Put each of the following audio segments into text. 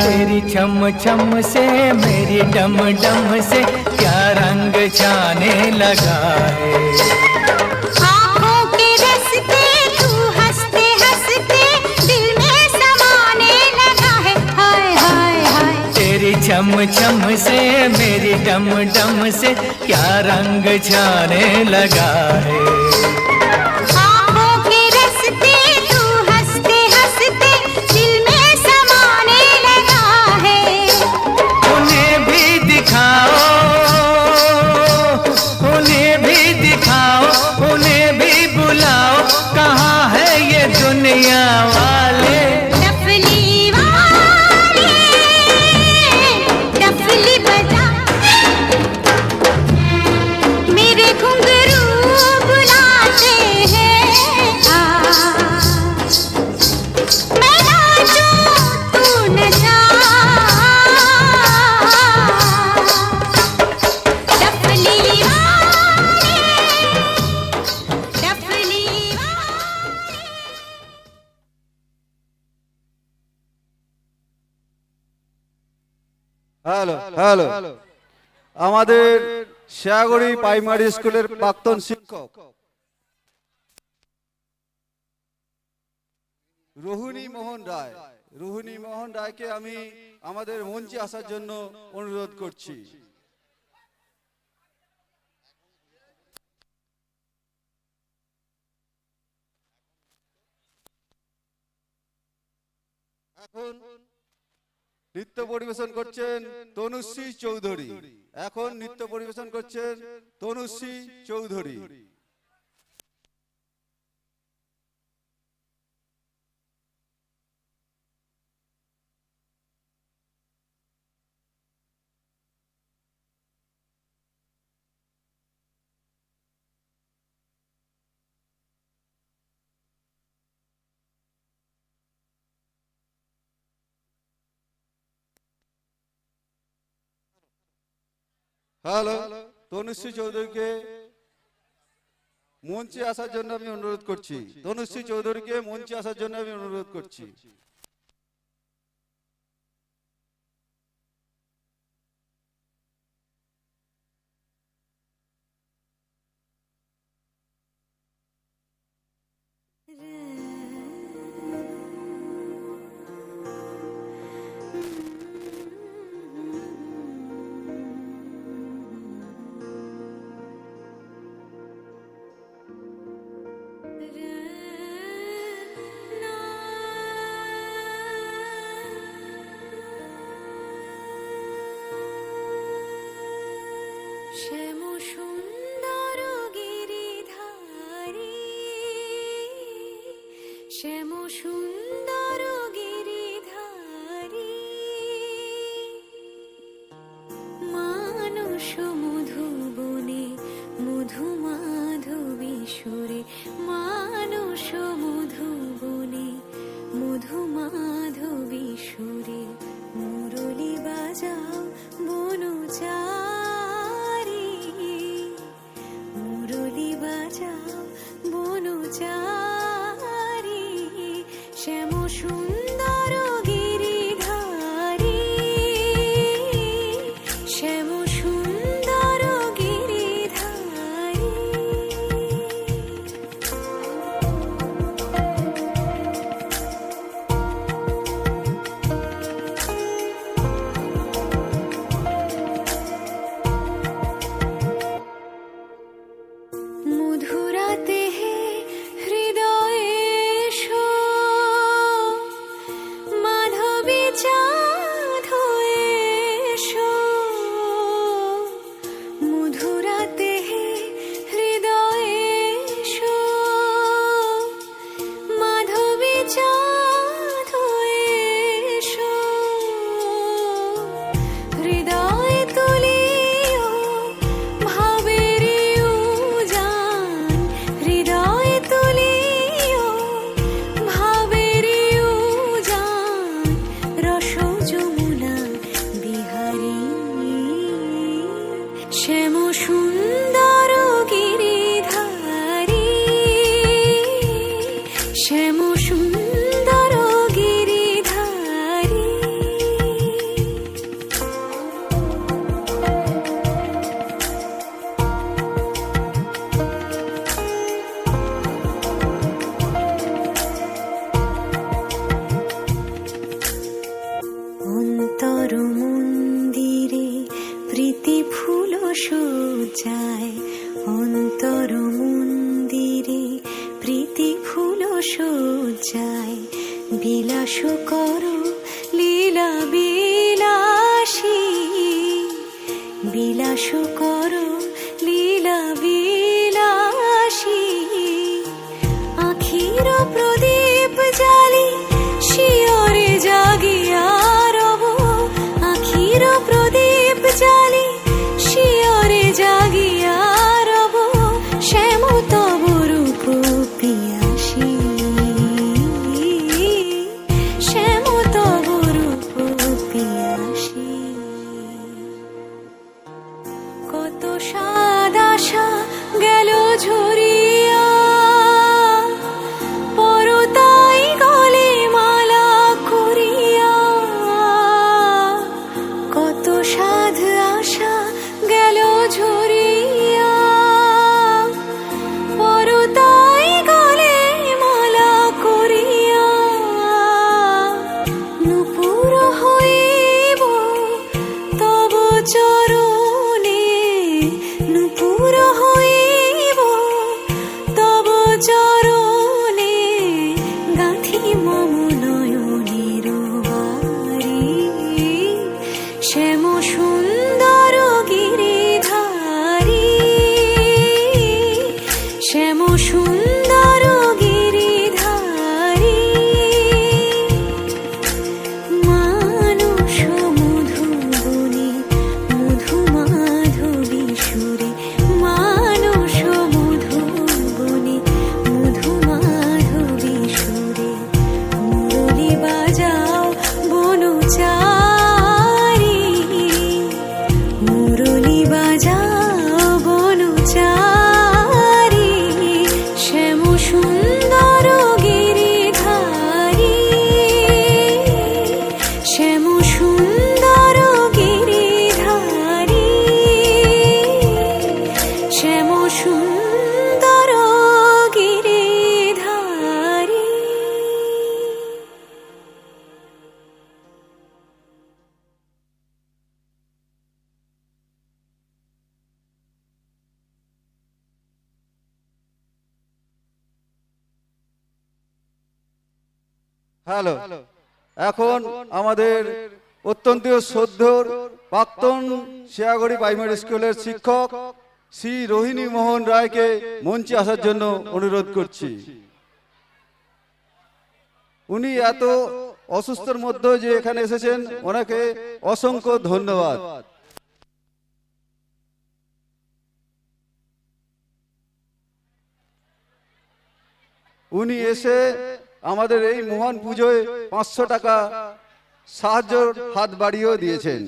तेरी छम छम से मेरी डम डम से क्या रंग जाने लगा है? छम चम से मेरी डम डम से क्या रंग छाने लगा है? আমাদের শিয়াগড়ি প্রাইমারি স্কুলের প্রাক্তন শিক্ষক। রোহিণী মোহন রায়। রোহিণী মোহন রায়কে আমি আমাদের মঞ্চে আসার জন্য অনুরোধ করছি। এখন নৃত্য পরিবেশন করছেন তনুশ্রী চৌধুরী। এখন নৃত্য পরিবেশন করছেন তনুশ্রী চৌধুরী। হ্যালো তনুশ্রী চৌধুরীকে মঞ্চে আসার জন্য আমি অনুরোধ করছি। তনুশ্রী চৌধুরীকে মঞ্চে আসার জন্য আমি অনুরোধ করছি। হ্যালো এখন আমাদের অত্যন্ত শ্রদ্ধর প্রাক্তন শিয়াগড়ি প্রাইমারি স্কুলের শিক্ষক শ্রী রোহিণী মোহন রায়কে মঞ্চে আসার জন্য অনুরোধ করছি। উনি এত অসুস্থর মধ্যে যে এখানে এসেছেন ওনাকে অসংখ্য ধন্যবাদ। উনি এসে আমাদের এই মহান পুজোয় পাঁচশো টাকা সাহায্যর হাত বাড়িয়েও দিয়েছেন।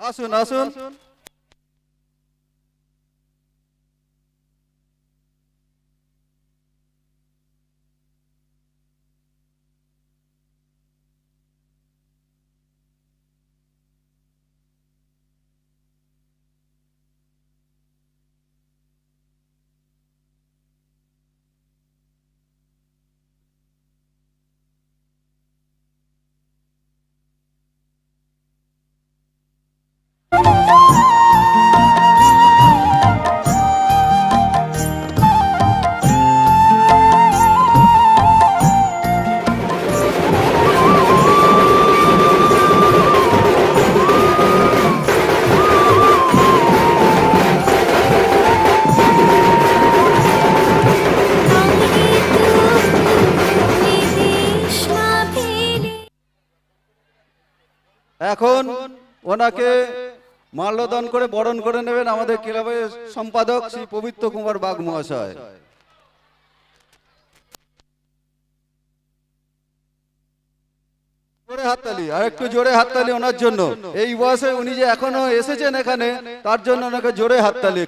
আসুন। আসুন। মাল্যদান করে বরণ করে নেবেন আমাদের ক্লাবের সম্পাদক শ্রী পবিত্র কুমার বাগ মহাশয়। তার জন্য জোরে হাততালি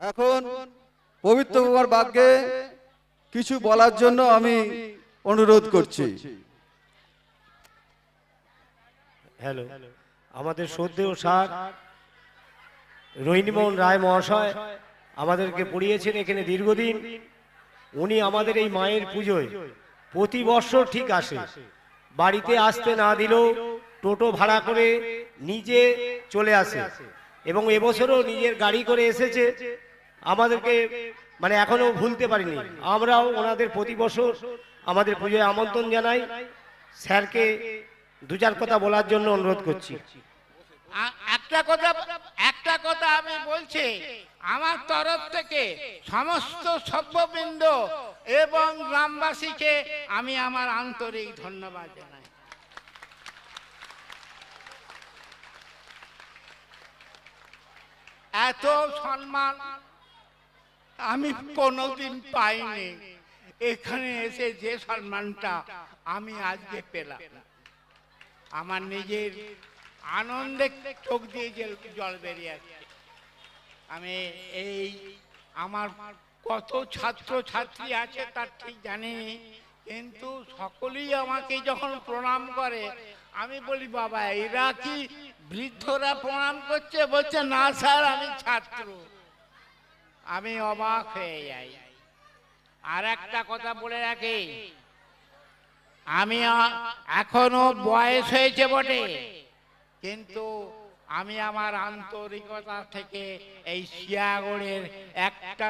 এখন পবিত্র কুমার বাগকে কিছু বলার জন্য আমি অনুরোধ করছি। হ্যালো, আমাদের শ্রদ্ধেয় স্যার রোহিণীমোহন রায় মহাশয় আমাদেরকে পড়িয়েছেন এখানে দীর্ঘদিন। উনি আমাদের এই মায়ের পুজোয় প্রতি বৎসর ঠিক আসে। বাড়িতে আসতে না দিলেও টোটো ভাড়া করে নিজে চলে আসে এবং এবছরও নিজের গাড়ি করে এসেছে। আমাদেরকে মানে এখনও ভুলতে পারিনি। আমরাও ওনাদের প্রতি বছর আমাদের পুজোয় আমন্ত্রণ জানাই। স্যারকে দু চার কথা বলার জন্য অনুরোধ করছি। একটা কথা একটা কথা আমি বলছি, আমার তরফ থেকে সমস্ত সভ্যবৃন্দ এবং গ্রামবাসীকে আমি আমার আন্তরিক ধন্যবাদ জানাই। এত সম্মান আমি কোনোদিন পাইনি। এখানে এসে যে সম্মানটা আমি আজকে পেলাম। আমার নিজের আনন্দে চোখ দিয়ে জল- বেরিয়ে আসছে। আমি এই আমার কত ছাত্র ছাত্রী আছে তার ঠিক জানি কিন্তু সকলেই আমাকে যখন প্রণাম করে, আমি বলি, বাবা, এরা কি বৃদ্ধরা প্রণাম করছে? বলছে, না স্যার, আমি ছাত্র। আমি অবাক হয়ে যাই। আর একটা কথা বলে রাখি। আমি এখনও বয়স হয়েছে বটে। কিন্তু আমি আমার আন্তরিকতা থেকে এই শিয়াগড়ের একটা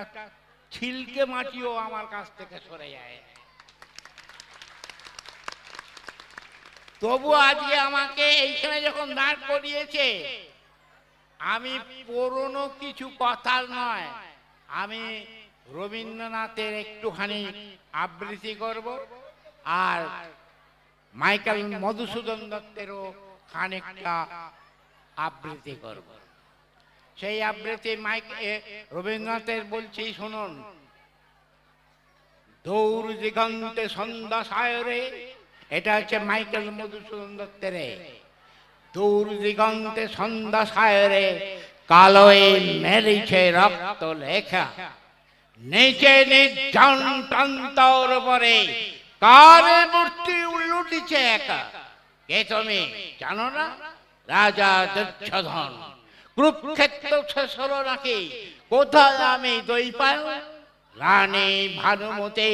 ছিলকে মাটিও আমার কাছ থেকে সরে যায়। তবু আজকে আমাকে এইখানে যখন দাঁড় করিয়েছে, আমি পুরনো কিছু কথা নয় আমি রবীন্দ্রনাথের একটুখানি আবৃত্তি করব আর মাইকেল মধুসূদন দত্তেরও খানিকটা আবৃত্তি করব। সেই আবৃত্তি মাইক রবীন্দ্রনাথের বলছি, শুনুন। দৌড় দিগন্তে সন্ধ্যা সায়রে এটা হচ্ছে মাইকেল মধুসূদন দত্তের দূর দিগন্তে সন্ধ্যা সায়রে কালোয় মেলিছে রক্ত লেখা। নিচে নির্জন তন্তর পরে কারে মূর্তি উল্লুটিছে একা? কে তুমি? জানো না? রাজা দুর্যোধন। কুরুক্ষেত্র শেষ হলো নাকি কোথায় আমি দই পাই? রানী ভানুমতি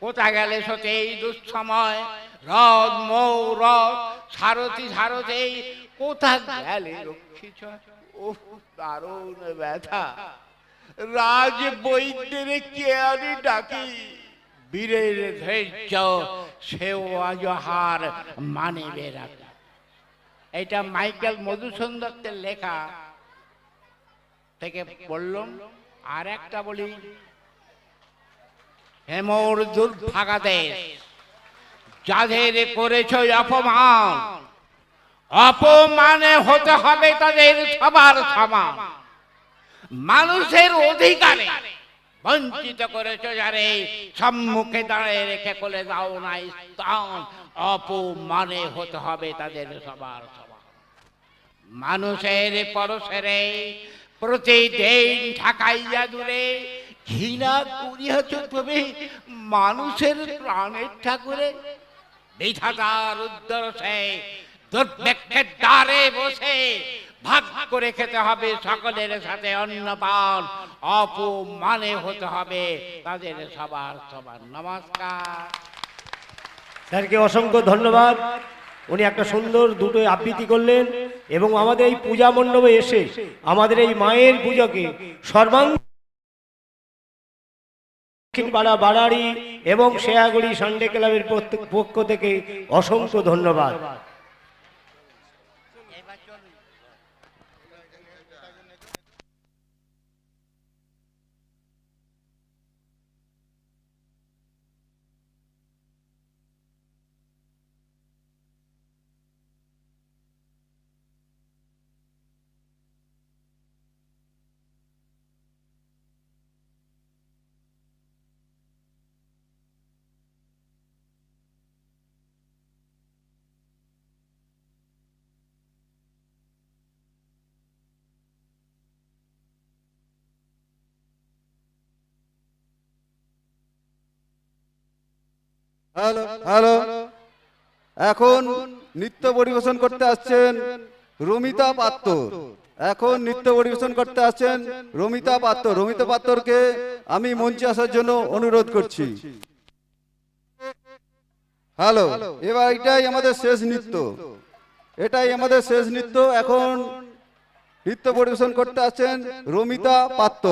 কোথা গেলে সতেই দুঃসময়? রদ, মৌ, রদ, সারথি সারথি কোথা গেলে রক্ষিছ দারুণ ব্যথা। রাজ বৈদ্যের কে ডাকি, বীরের ধৈর্য সেও আজ হার মানিবে রাখা এটা মাইকেল মধুসূদন দত্তের লেখা। থেকে বললাম আর একটা বলি, হেমর দুর্ভাগা যাদের করেছ অপমান অপমানে হতে হবে তাদের সবার সমান মানুষের অধিকারে বঞ্চিত করেছ যারে, সম্মুখে দাঁড়িয়ে রেখে কোলে দাও নাই স্থান অপমানে হতে হবে তাদের সবার মানুষের পরশেরে, প্রতিদিন ঠাকাইয়া দূরে ঘৃণা করিয়াছ মানুষের প্রাণের ঠাকুরে। বিধাতার উদ্দরসে দুর্ভিক্ষের দ্বারে বসে ভাগ করে খেতে হবে সকলের সাথে অন্নপান। অপমানে হতে হবে তাদের সবার সবার। নমস্কার। স্যারকে অসংখ্য ধন্যবাদ। উনি একটা সুন্দর দুটো আবৃত্তি করলেন এবং আমাদের এই পূজা মণ্ডপে এসে আমাদের এই মায়ের পুজোকে সর্বাঙ্গ দক্ষিণপাড়া বাড়ারি এবং শেয়াগুড়ি সানডে ক্লাবের পক্ষ থেকে অসংখ্য ধন্যবাদ। Hello hello. এখন নৃত্য পরিবেশন করতে আসছেন রমিতা পাত্র এখন নৃত্য পরিবেশন করতে আসছেন রমিতা পাত্র রমিতা পাত্রকে আমি মঞ্চে আসার জন্য অনুরোধ করছি। হ্যালো, এবার এটাই আমাদের শেষ নৃত্য। এটাই আমাদের শেষ নৃত্য। এখন নৃত্য পরিবেশন করতে আসছেন রমিতা পাত্র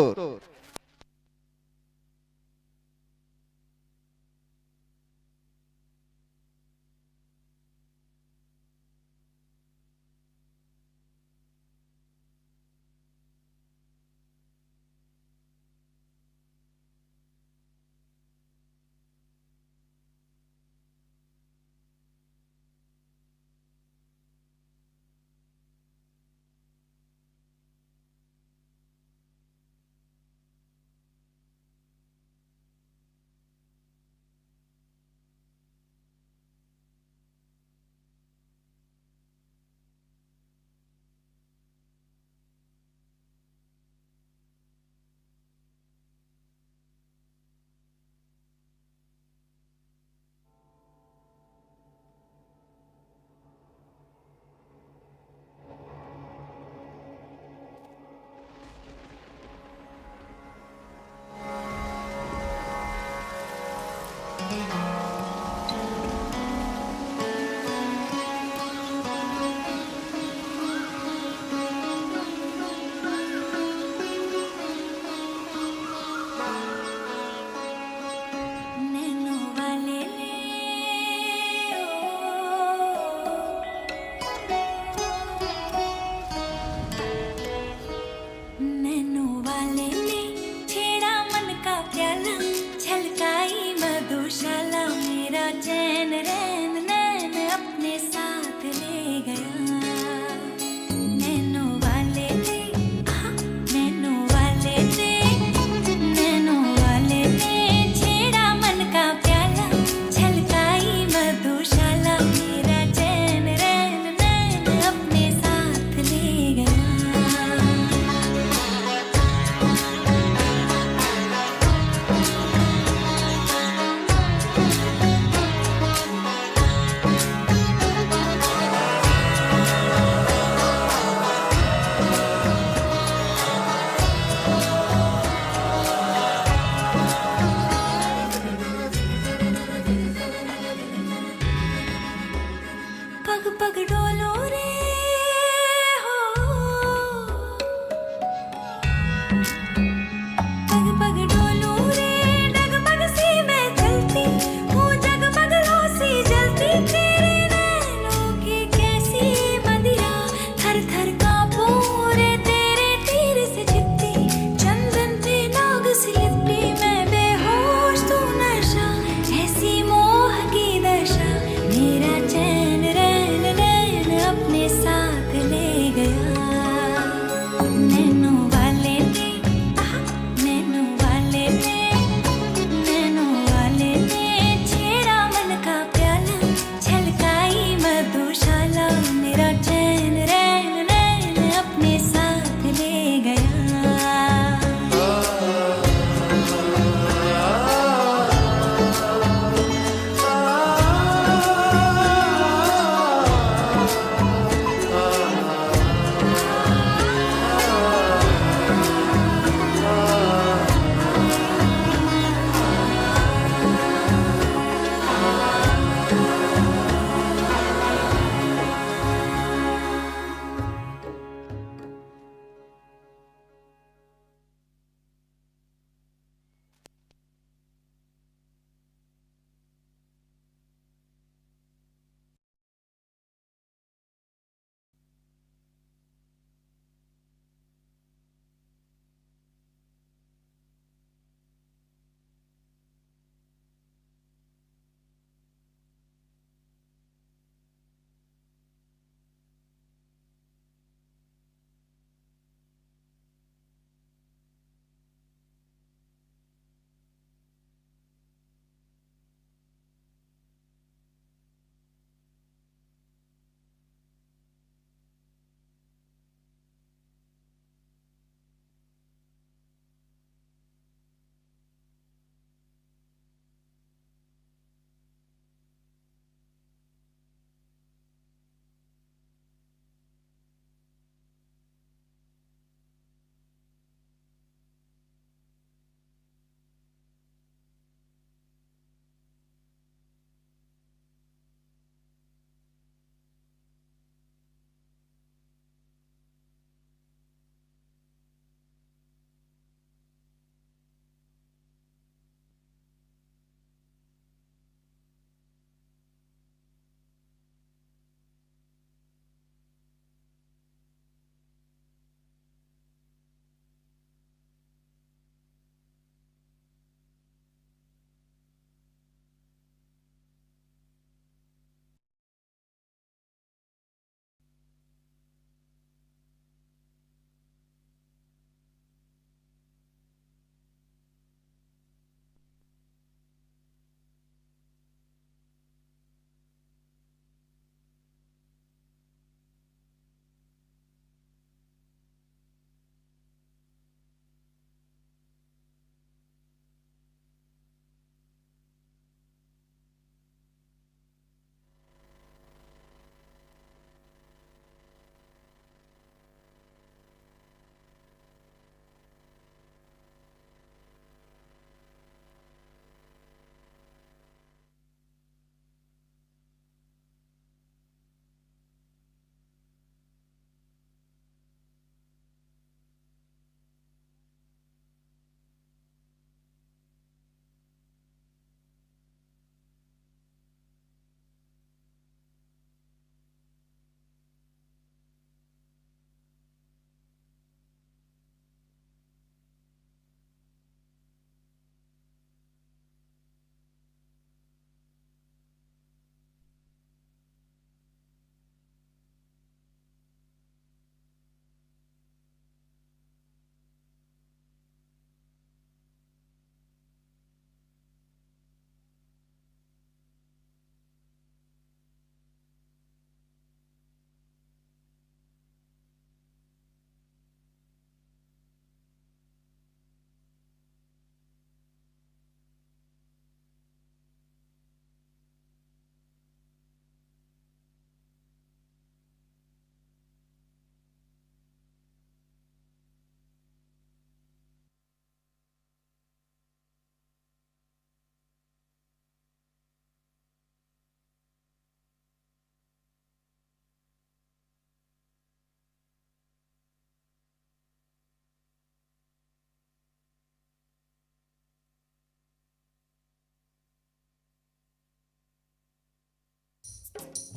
ও